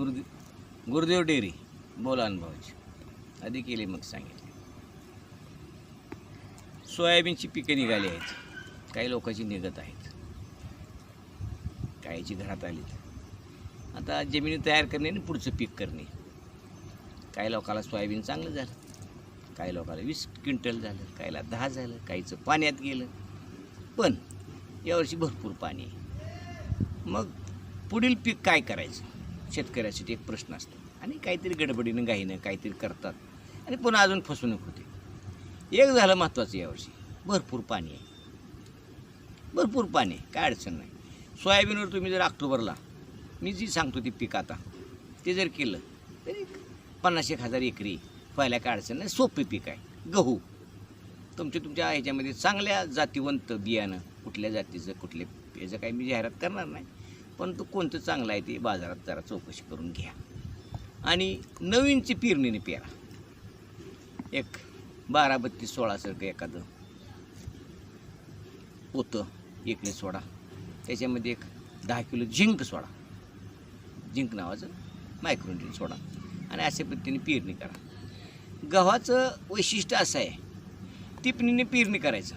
Gurudev Gurudev dairy. बोला अनुभवाची आधी केले मग सांगितले. सोयाबीनची पिकं निघाली आहेत. काही लोकांची निघत आहेत. काहीची घरात आली आता जमिनी तयार करणे आणि पुढचं पीक करणे. काही लोकाला सोयाबीन चांगलं झालं. काही लोकाला वीस क्विंटल झालं. काहीला दहा झालं. काहीचं पाण्यात गेलं. पण यावर्षी भरपूर पाणी आहे. मग पुढील पीक काय करायचं? शेतकऱ्यासाठी एक प्रश्न असतो. आणि काहीतरी गडबडीनं घाईनं काहीतरी करतात. आणि पुन्हा अजून फसवणूक होते. एक झालं महत्त्वाचं यावर्षी. भरपूर पाणी आहे. भरपूर पाणी आहे. काय अडचण नाही. सोयाबीनवर तुम्ही जर ऑक्टोबरला मी जी सांगतो ती पीक आता ते जर केलं तरी पन्नास एक हजार एकरी पहिल्या काय अडचण नाही. सोपे पीक आहे. गहू. तुमच्या तुमच्या ह्याच्यामध्ये चांगल्या जातीवंत बियाणं कुठल्या जातीचं कुठले याचं काही मी जाहिरात करणार नाही. पण तो कोणतं चांगलं आहे ते बाजारात जरा चौकशी करून घ्या. आणि नवीनची पेरणीने पेरा. एक बारा बत्तीस सोळासारखं एखादं पोतं एकने सोडा. त्याच्यामध्ये एक दहा किलो झिंक सोडा. झिंक नावाचं मायक्रोन्यूट्रिन सोडा. आणि अशा पद्धतीने पेरणी करा. गव्हाचं वैशिष्ट्य असं आहे टिपणीने पेरणी करायचं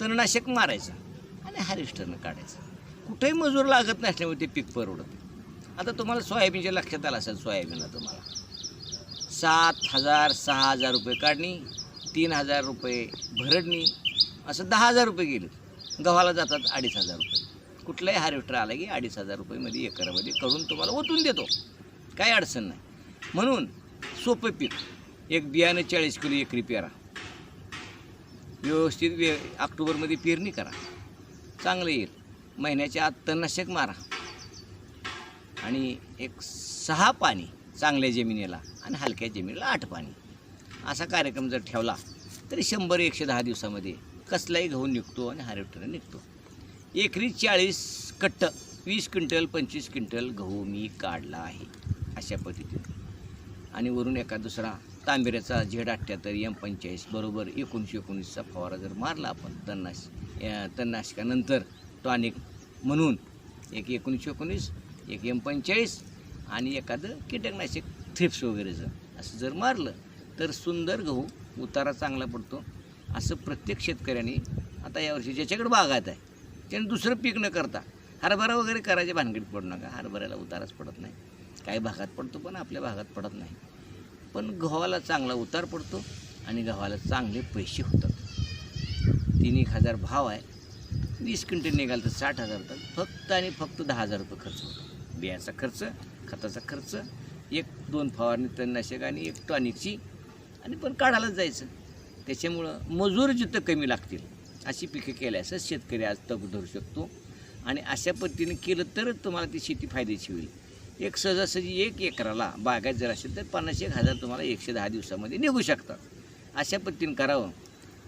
तणनाशक मारायचं आणि हार्वेस्टरनं काढायचं. कुठेही मजूर लागत नसल्यामुळे ते पीक परवडत. आता तुम्हाला सोयाबीनच्या लक्षात आलं असेल सोयाबीनला तुम्हाला. सात हजार सहा हजार रुपये काढणी तीन हजार रुपये भरडणी असं दहा हजार रुपये गेले. गव्हाला जातात अडीच हजार रुपये. कुठलाही हार्वेस्टर आला की अडीच हजार रुपयेमध्ये एकरामध्ये करून तुम्हाला ओतून देतो. काही अडचण नाही. म्हणून सोपं पीक. एक बियाणं चाळीस किलो एकरी पेरा. व्यवस्थित वे ऑक्टोबरमध्ये पेरणी करा. चांगलं येईल. महिन्याच्या आत तणनाशक मारा. आणि एक सहा पाणी चांगल्या जमिनीला आणि हलक्या जमिनीला आठ पाणी. असा कार्यक्रम जर ठेवला तरी शंभर एकशे दहा दिवसामध्ये कसलाही गहू निघतो आणि हार्वेस्टरने निघतो. एकरी चाळीस कट्ट वीस क्विंटल पंचवीस क्विंटल गहू मी काढला आहे अशा पद्धतीने. आणि वरून एका दुसरा तांबेऱ्याचा झेड अठ्ठ्याहत्तर एम पंचेचाळीस बरोबर एकोणीसशे एकोणीसचा फवारा जर मारला आपण तन्नाश तन्नाशकानंतर तो टॉनिक म्हणून एक एकोणीसशे एकोणीस एक एम पंचेचाळीस आणि एखादं कीटकनाशक थ्रिप्स वगैरेचं असं जर मारलं तर सुंदर गहू उतारा चांगला पडतो. असं प्रत्येक शेतकऱ्याने आता यावर्षी ज्याच्याकडे बागायत आहे त्याने दुसरं पीक न करता हरभरा वगैरे करायच्या भानगडीत पडू नका. हरभऱ्याला उताराच पडत नाही. काही भागात पडतो पण आपल्या भागात पडत नाही. पण गव्हाला चांगला उतार पडतो आणि गव्हाला चांगले पैसे होतात. तीन एक हजार भाव आहे. वीस क्विंटल निघाल तर साठ हजार होतात फक्त आणि फक्त दहा हजार रुपये खर्च होतो. बियाचा खर्च खताचा खर्च एक दोन फवारणी तणनाशक आणि एक टॉनिकची. आणि पण काढायलाच जायचं. त्याच्यामुळं मजूर जिथं कमी लागतील अशी पिकं केल्यास शेतकरी आज तग धरू शकतो. आणि अशा पद्धतीने केलं तरच तुम्हाला ती शेती फायद्याची होईल. एक सहजासहजी एक एकराला बागायत जर असेल तर पन्नास एक हजार तुम्हाला एकशे दहा दिवसामध्ये निघू शकतात. अशा पद्धतीने करावं.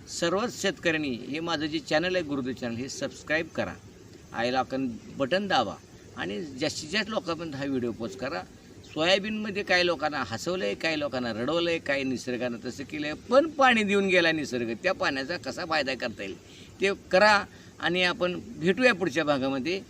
सर्वच शेतकऱ्यांनी हे माझं जे चॅनल आहे गुरुदेव चॅनल हे सबस्क्राईब करा. आयला आपण बटन दाबा आणि जास्तीत जास्त लोकांपर्यंत हा व्हिडिओ पोस्ट करा. सोयाबीनमध्ये काही लोकांना हसवलं आहे काही लोकांना रडवलं आहे काही निसर्गानं तसं केलं आहे पण पाणी देऊन गेला निसर्ग. त्या पाण्याचा कसा फायदा करता येईल? ते करा आणि आपण भेटूया पुढच्या भागामध्ये.